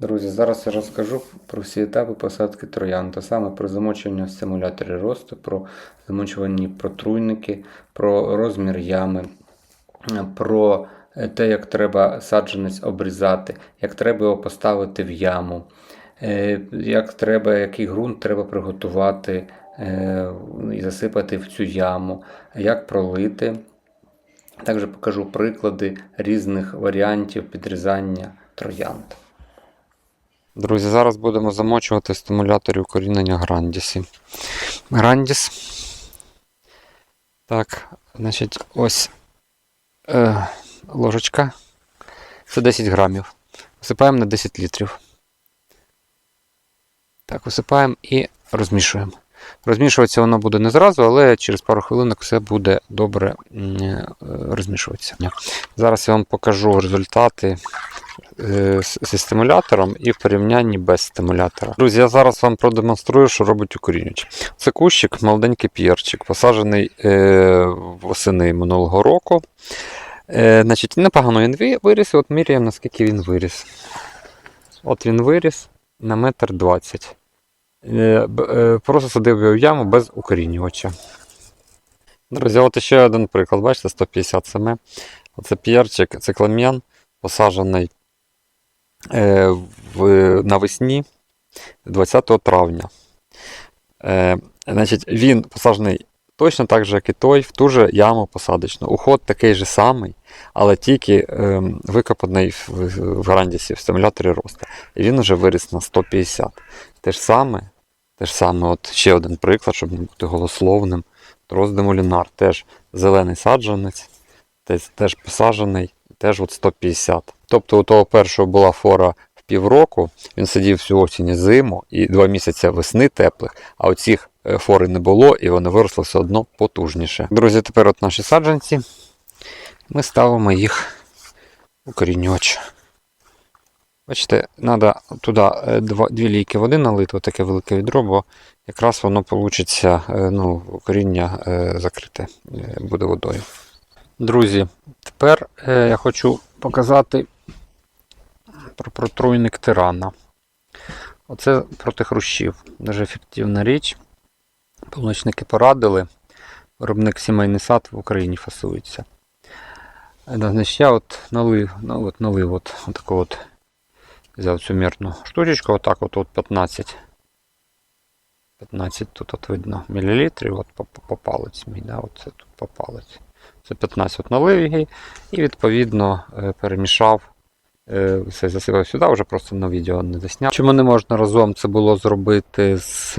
Друзі, зараз я розкажу про всі етапи посадки троянд, а саме про замочування в стимуляторі росту, про замочувальні протруйники, про розмір ями, про те, як треба саджанець обрізати, як треба його поставити в яму, е, як треба, який ґрунт треба приготувати е, і засипати в цю яму, як пролити. Також покажу приклади різних варіантів підрізання троянд. Друзі, зараз будемо замочувати стимуляторів укорінення Грандісі. Грандіс. Так, значить, ось е, ложечка. Це 10 грамів. Висипаємо на 10 літрів. Так, висипаємо і розмішуємо. Розмішуватися воно буде не зразу, але через пару хвилинок все буде добре е, розмішуватися. Зараз я вам покажу результати е, зі стимулятором і в порівнянні без стимулятора. Друзі, я зараз вам продемонструю, що робить укорінювач. Це кущик, молоденький п'єрчик, посаджений е, восени минулого року. Значить, непогано він виріс, і от міряємо, наскільки він виріс. От він виріс на метр двадцять. Е, е, Просто садив його в яму без укорінювача. Друзі, от ще один приклад. Бачите, 150 см. Оце п'єрчик, цикламен, посаджений е, навесні 20 травня. Значить, він посаджений точно так же, як і той, в ту же яму посадочну. Уход такий же самий, але тільки е, викопаний в Грандісі, в стимуляторі росту. І він вже виріс на 150. Те ж саме, те ж саме, от ще один приклад, щоб не бути голословним. Роздемолінар теж зелений саджанець, теж, посаджений, теж от 150. Тобто у того першого була фора в півроку, він сидів всю осінь і зиму і два місяці весни теплих, а оцих е, фори не було і вони виросли все одно потужніше. Друзі, тепер от наші саджанці. Ми ставимо їх у корінювач. Бачите, треба туди е, дві лійки води налити, таке велике відро, бо якраз воно вийде, ну, коріння е, закрите е, буде водою. Друзі, тепер я хочу показати про протруйник тирана. Оце проти хрущів. Дуже ефективна річ. Полуночники порадили. Виробник сімейний сад в Україні фасується. Я от налив, ну, от налив от, отаку от, взяв цю мірну штучечку, отак от, от 15. 15 тут от видно мілілітрів, от по, палець мій, да, оце тут по. Це 15 от налив її і відповідно е, перемішав. е, Все засипав сюди, вже просто на відео не засняв. Чому не можна разом це було зробити з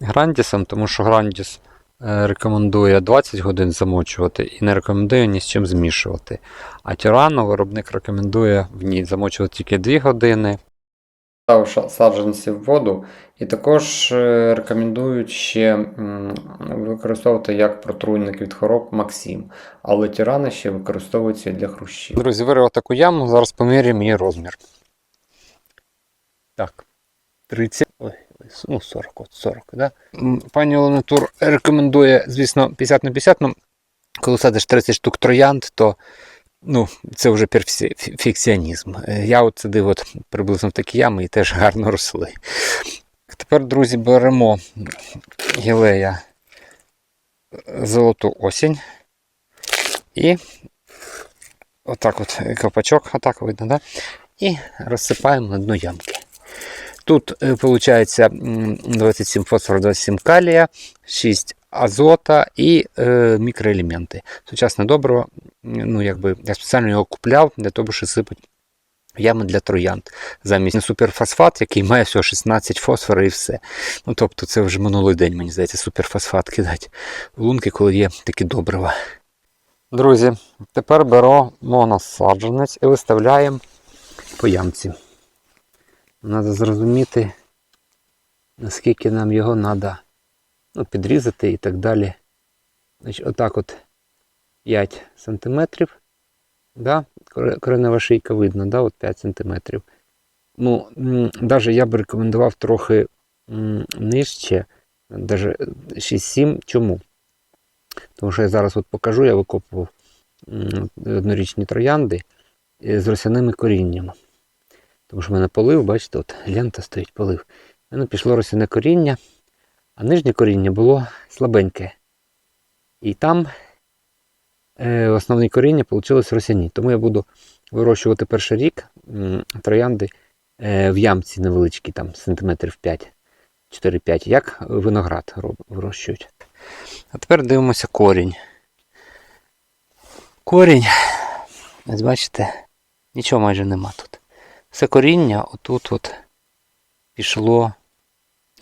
Грандісом? Тому що Грандіс рекомендує 20 годин замочувати і не рекомендує ні з чим змішувати. А Тірано виробник рекомендує в ній замочувати тільки 2 години. Став саджанці в воду, і також е, рекомендують ще використовувати як протруйник від хвороб Максим, але тірани ще використовуються для хрущів. Друзі, вирив таку яму, зараз поміряємо її розмір. Так, 30, ой, ну 40, от 40, да? Пані Оленатур рекомендує, звісно, 50 на 50, але коли садиш 30 штук троянд, то ну, це вже перфекціонізм. Е, Я от сидив от приблизно в такі ями і теж гарно росли. Тепер, друзі, беремо гілея золоту осінь. І отак от копачок, отак видно, да? І розсипаємо на дно ямки. Тут виходить 27 фосфору, 27 калія, 6 азота і е, мікроелементи. Сучасне добриво, ну якби я спеціально його купляв для того, щоб сипати ями для троянд. Замість суперфосфат, який має всього 16 фосфору і все. Ну тобто це вже минулий день, мені здається, суперфосфат кидати в лунки, коли є такі добрива. Друзі, тепер беремо насадженець і виставляємо по ямці. Треба зрозуміти, наскільки нам його треба ну, підрізати і так далі. Значить, Отак от 5 см. Да? Коренева шийка видно, да? от 5 см. Ну, навіть я б рекомендував трохи нижче, навіть 6-7. Чому? Тому що я зараз от покажу, я викопував однорічні троянди е, з росяними коріннями. Тому що в мене полив, бачите, от лента стоїть, полив. В мене пішло росяне коріння, а нижнє коріння було слабеньке. І там е, основне коріння вийшло росяні. Тому я буду вирощувати перший рік троянди е, в ямці невеличкій, там сантиметрів 5, 4-5, як виноград вирощують. А тепер дивимося корінь. Корінь, ось бачите, нічого майже нема тут. Все коріння отут от пішло,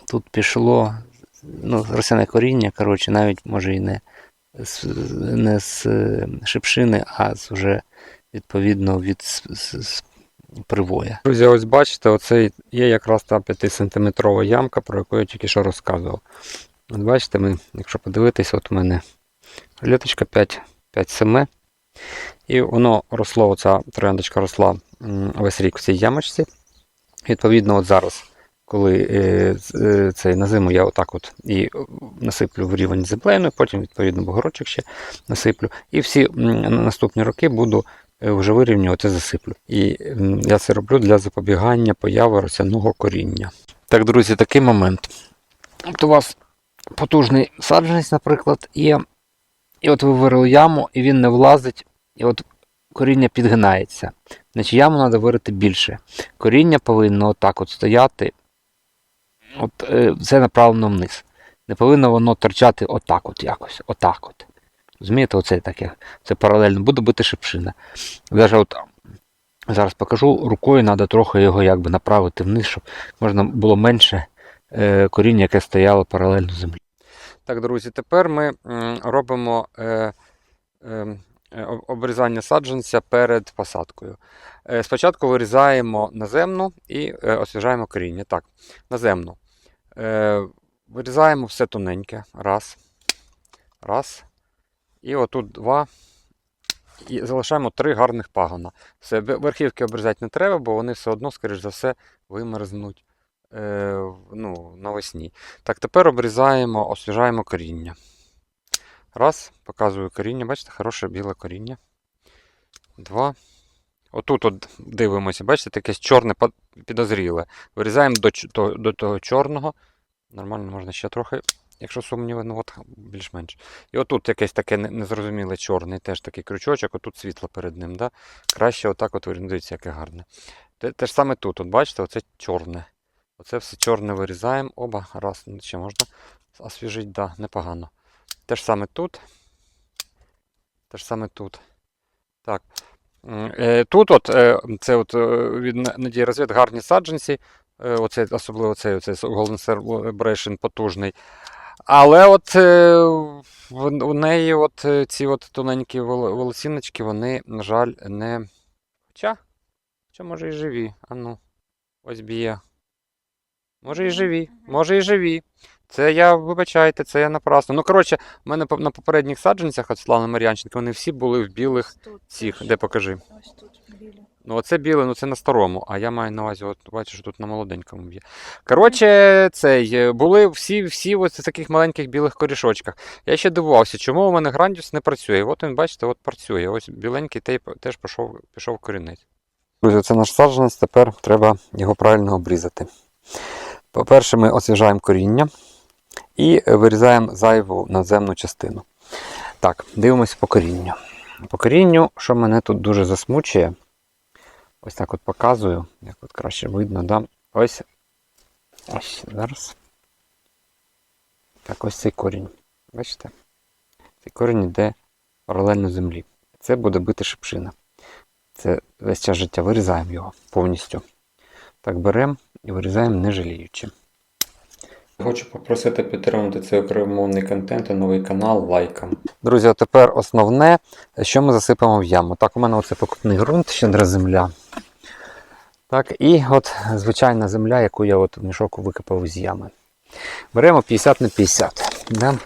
тут пішло, ну, росяне коріння, коротше, навіть може і не з, не з е, шипшини, а з вже відповідно від с- с- привоя. Друзі, ось бачите, оце є якраз та 5-сантиметрова ямка, про яку я тільки що розказував. От бачите, ми, якщо подивитись, от у мене літочка 5, 5 7 і воно росло, оця трояндочка росла весь рік в цій ямочці. Відповідно, от зараз, коли е, е, цей на зиму я отак от і е, насиплю в рівень землею, потім, відповідно, бугорочок ще насиплю. І всі наступні роки буду вже вирівнювати, засиплю. І я це роблю для запобігання появи росяного коріння. Так, друзі, такий момент. От у вас потужний саджанець, наприклад, є. І от ви вирили яму, і він не влазить, і от коріння підгинається. Значить, яму треба вирити більше. Коріння повинно отак от стояти. От, е, це направлено вниз. Не повинно воно торчати отак от якось. Отак от. Розумієте, оце таке. Це паралельно. Буде бути шипшина. Даже от, зараз покажу, рукою треба трохи його якби направити вниз, щоб можна було менше е, коріння, яке стояло паралельно землі. Так, друзі, тепер ми робимо е, е, обрізання саджанця перед посадкою. Е, Спочатку вирізаємо наземну і е, освіжаємо коріння. Так, наземну. Е, Вирізаємо все тоненьке. Раз. Раз. І отут два. І залишаємо три гарних пагона. Все, верхівки обрізати не треба, бо вони все одно, скоріш за все, вимерзнуть е, ну, навесні. Так, тепер обрізаємо, освіжаємо коріння. Раз, показую коріння, бачите, хороше біле коріння. Два. Отут от дивимося, бачите, таке чорне підозріле. Вирізаємо до, до, до того чорного. Нормально можна ще трохи, якщо сумніви, ну от більш-менш. І отут якесь таке незрозуміле чорний, теж такий крючочок, отут світло перед ним. Да? Краще отак от дивіться, яке гарне. Те, те ж саме тут, от бачите, оце чорне. Оце все чорне вирізаємо. Оба, раз, ну, ще можна освіжити, да, непогано. Те ж саме тут. Те ж саме тут. Так. Е, тут от, е, це от е, від Надії розвід гарні саджанці. Е, оце, особливо цей, оцей Golden Celebration потужний. Але от у неї от ці от тоненькі вол- волосіночки, вони, на жаль, не. Хоча, хоча може і живі. А ну, ось б'є. Може і живі, може і живі. Це я, вибачайте, це я напрасно. Ну, коротше, в мене на попередніх саджанцях от Славни Мар'янченка, вони всі були в білих Тут цих. Де покажи. Ось тут білі. Ну, оце біле, ну це на старому, а я маю на увазі, от бачиш, тут на молоденькому є. Коротше, цей, е, були всі, всі в таких маленьких білих корішочках. Я ще дивувався, чому у мене грандіус не працює. От він, бачите, от працює. Ось біленький теж пішов, пішов корінець. Друзі, це наш саджанець, тепер треба його правильно обрізати. По-перше, ми освіжаємо коріння і вирізаємо зайву надземну частину. Так, дивимося по корінню. По корінню, що мене тут дуже засмучує, ось так от показую, як от краще видно, да? ось, ось зараз. Так, ось цей корінь. Бачите? Цей корінь йде паралельно землі. Це буде бити шипшина. Це весь час життя. Вирізаємо його повністю. Так беремо і вирізаємо не жаліючи. Хочу попросити підтримати цей окремовний контент і новий канал лайком. Друзі, а тепер основне, що ми засипаємо в яму. Так, у мене оце покупний ґрунт, щедра земля. Так, і от звичайна земля, яку я от в мішок викопав з ями. Беремо 50 на 50. Да?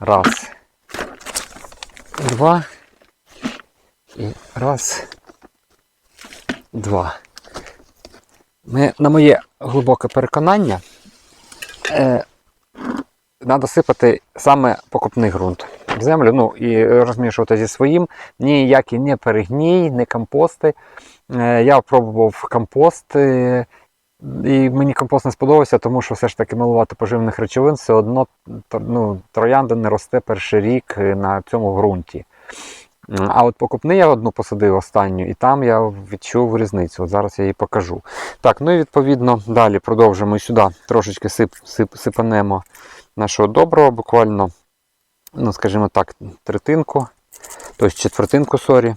Раз. Два. І раз. Два. Ми, на моє глибоке переконання, треба сипати саме покупний ґрунт в землю, ну і розмішувати зі своїм. Ніякі не перегній, не компости. Е, Я пробував компост, е, і мені компост не сподобався, тому що все ж таки малувати поживних речовин все одно ну, троянда не росте перший рік е, на цьому ґрунті. А от покупний я одну посадив останню, і там я відчув різницю. От зараз я її покажу. Так, ну і відповідно далі продовжимо сюди трошечки сип, сип, сипанемо нашого доброго, буквально, ну, скажімо так, третинку, тобто четвертинку, сорі.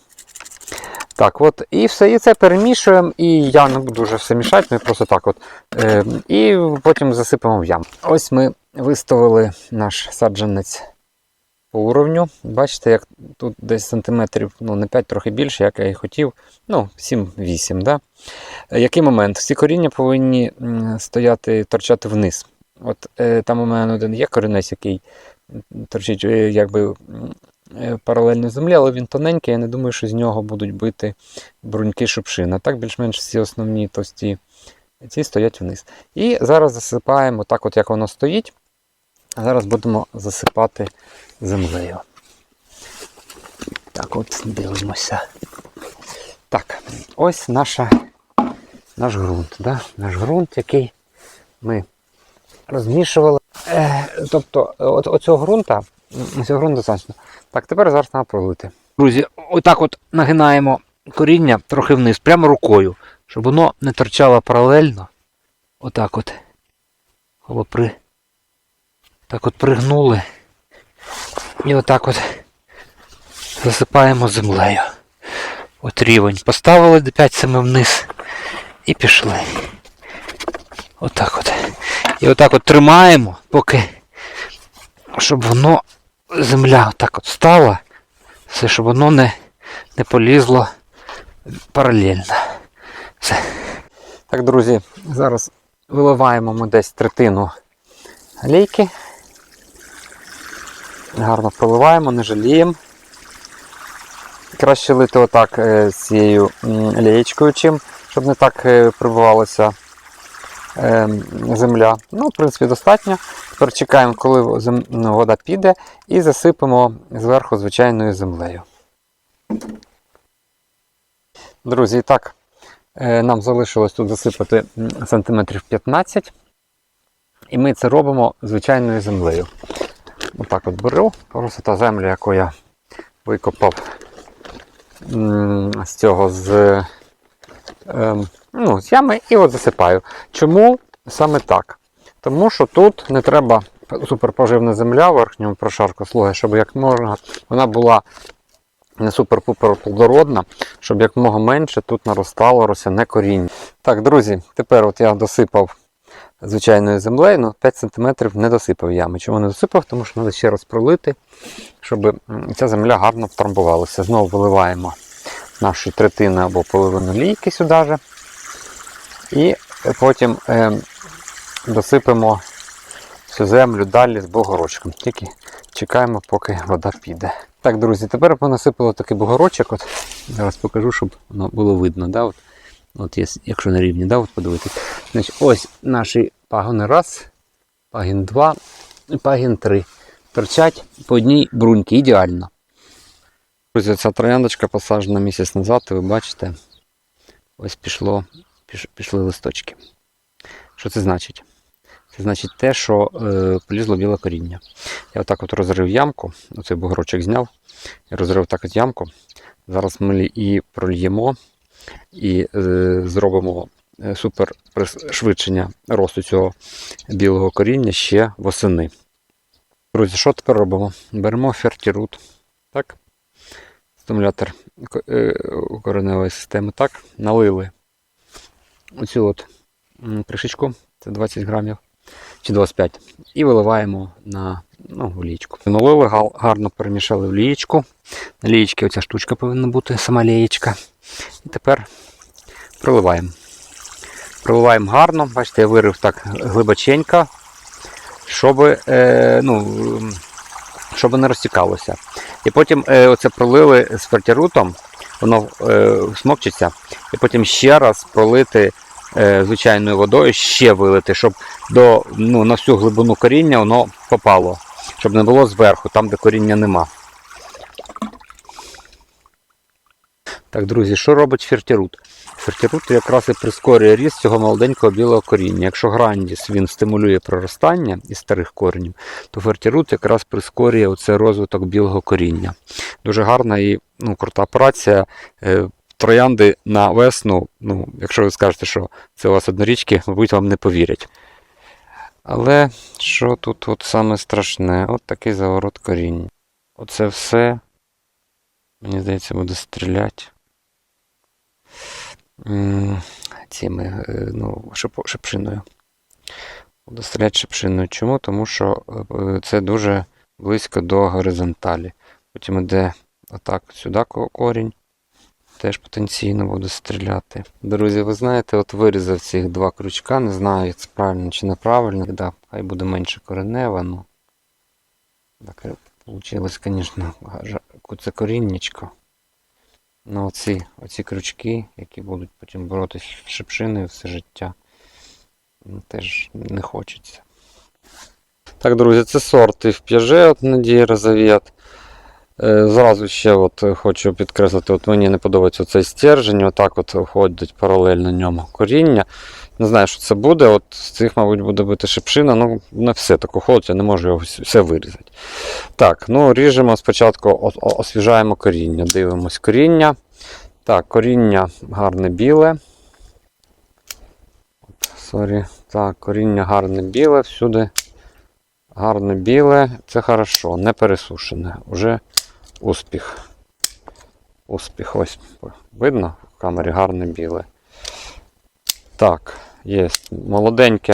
Так, от, і все, і це перемішуємо, і я не буду вже все мішати, ми просто так от. Е, і потім засипемо в яму. Ось ми виставили наш саджанець по уровню. Бачите, як тут десь сантиметрів, ну не 5, трохи більше, як я і хотів. Ну, 7-8. Да? Який момент? Всі коріння повинні стояти, торчати вниз. От е, там у мене один є корінець, який торчить е, якби е, паралельно землі, але він тоненький, я не думаю, що з нього будуть бити бруньки шипшин. А так більш-менш всі основні товсті ці стоять вниз. І зараз засипаємо так, от як воно стоїть. А зараз будемо засипати землею. Так, от дивимося. Так, ось наша, наш ґрунт. Да? Наш ґрунт, який ми розмішували. Е, тобто, от, оцього ґрунта, м, цього ґрунту достатньо. Так, тепер зараз треба пролити. Друзі, отак от нагинаємо коріння трохи вниз, прямо рукою, щоб воно не торчало паралельно. Отак от. Або при... Так от пригнули. І отак от засипаємо землею. От рівень. Поставили до 5 семи вниз і пішли. Отак от. І отак от тримаємо, поки щоб воно земля отак от стала, все, щоб воно не, не полізло паралельно. Все. Так, друзі, зараз виливаємо ми десь третину лейки. Гарно проливаємо, не жаліємо. Краще лити отак е, з цією лієчкою, чим, щоб не так е, прибивалася е, земля. Ну, в принципі, достатньо. Тепер чекаємо, коли ну, вода піде, і засипемо зверху звичайною землею. Друзі, і так, е, нам залишилось тут засипати сантиметрів 15. І ми це робимо звичайною землею. Отак от беру, просто та земля, яку я викопав з цього з, ем, ну, з ями, і от засипаю. Чому саме так? Тому що тут не треба суперпоживна земля в верхньому прошарку слуги, щоб як можна вона була не супер-пупер плодородна, щоб якомога менше тут наростало росяне коріння. Так, друзі, тепер от я досипав звичайною землею, ну 5 см не досипав ями. Чому не досипав? Тому що треба ще раз пролити, щоб ця земля гарно втрамбувалася. Знову виливаємо нашу третину або половину лійки сюди же. І потім е, досипемо всю землю далі з бугорочком. Тільки чекаємо, поки вода піде. Так, друзі, тепер ми насипали такий бугорочок. От, зараз покажу, щоб воно було видно. Да? От, от якщо на рівні, да? от подивитись. Значить, ось наші пагони раз, пагін два і пагін три. Торчать по одній бруньці, ідеально. Друзі, ця трояндочка посаджена місяць назад, і ви бачите, ось пішло, піш, пішли листочки. Що це значить? Це значить те, що е, полізло біле коріння. Я отак от розрив ямку, оцей бугорочок зняв, розрив так от ямку. Зараз ми і прольємо, і е, зробимо е, супер пришвидшення росту цього білого коріння ще восени. Друзі, що тепер робимо? Беремо фертірут. Так. Стимулятор е, кореневої системи. Так. Налили оцю от кришечку, це 20 грамів чи 25. І виливаємо на ну, в лієчку. Налили, гарно перемішали в лієчку. На лієчці оця штучка повинна бути, сама лієчка. І тепер проливаємо. Проливаємо гарно. Бачите, я вирив так глибоченько, щоб, е, ну, щоб не розтікалося. І потім е, оце пролили з фертірутом, воно е, смокчиться, і потім ще раз пролити е, звичайною водою, ще вилити, щоб до, ну, на всю глибину коріння воно попало, щоб не було зверху, там, де коріння нема. Так, друзі, що робить фертірут? Фертірут якраз і прискорює ріст цього молоденького білого коріння. Якщо грандіс він стимулює проростання із старих коренів, то фертірут якраз прискорює оце розвиток білого коріння. Дуже гарна і ну, крута праця. Е, Троянди на весну, ну, якщо ви скажете, що це у вас однорічки, мабуть, вам не повірять. Але що тут от саме страшне? От такий заворот коріння. Оце все, мені здається, буде стріляти. Цими, е, ну, шип- шипшиною. Буду стріляти шипшиною. Чому? Тому що е, це дуже близько до горизонталі. Потім іде отак сюди корінь. Теж потенційно буду стріляти. Друзі, ви знаєте, от вирізав цих два крючка, не знаю, як це правильно чи неправильно. Да, хай буде менше коренева, ну. Так вийшло, звісно, це коріннячко. Ну, оці, оці крючки, які будуть потім боротися з шипшиною все життя, ну, теж не хочеться. Так, друзі, це сорти в п'яже от Надії Розовіат. Е, Зразу ще от хочу підкреслити, от мені не подобається цей стержень, отак от ходить паралельно ньому коріння. Не знаю, що це буде. От з цих, мабуть, буде бути шипшина. Ну, не все тако ходить, я не можу його все вирізати. Так, ну ріжемо спочатку, освіжаємо коріння. Дивимось коріння. Так, коріння гарне біле. Сорі. Так, коріння гарне біле, всюди. Гарне біле, це хорошо, не пересушене. Уже успіх. Успіх, ось видно в камері гарне біле. Так, є. Молоденьке.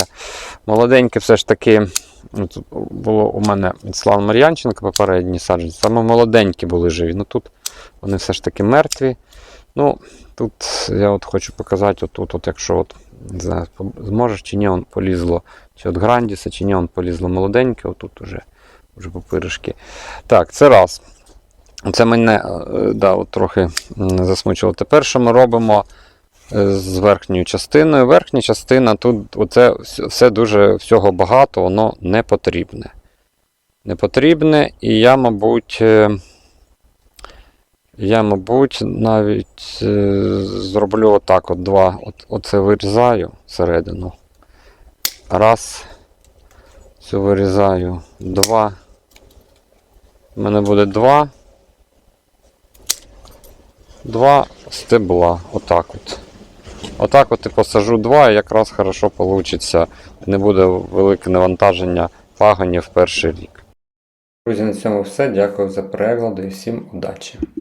Молоденьке все ж таки. ну, Тут було у мене Слава Мар'янченка попередні саджанці. Саме молоденькі були живі. Ну тут вони все ж таки мертві. Ну, тут я от хочу показати, отут, от якщо от, знаю, зможеш чи ні, он полізло, чи от Грандіса, чи ні, он полізло молоденьке, отут уже, вже попиришки. Так, це раз. Це мене е, да, от трохи засмучило. Тепер що ми робимо е, з верхньою частиною? Верхня частина тут оце все дуже всього багато, воно не потрібне. Не потрібне, і я, мабуть, е, я, мабуть, навіть зроблю отак: от два. От, оце вирізаю всередину. Раз. Цю вирізаю. Два. У мене буде два. Два стебла. Отак от. Отак от і посажу два, і якраз хорошо вийде. Не буде велике навантаження пагонів в перший рік. Друзі, на цьому все. Дякую за перегляд і всім удачі!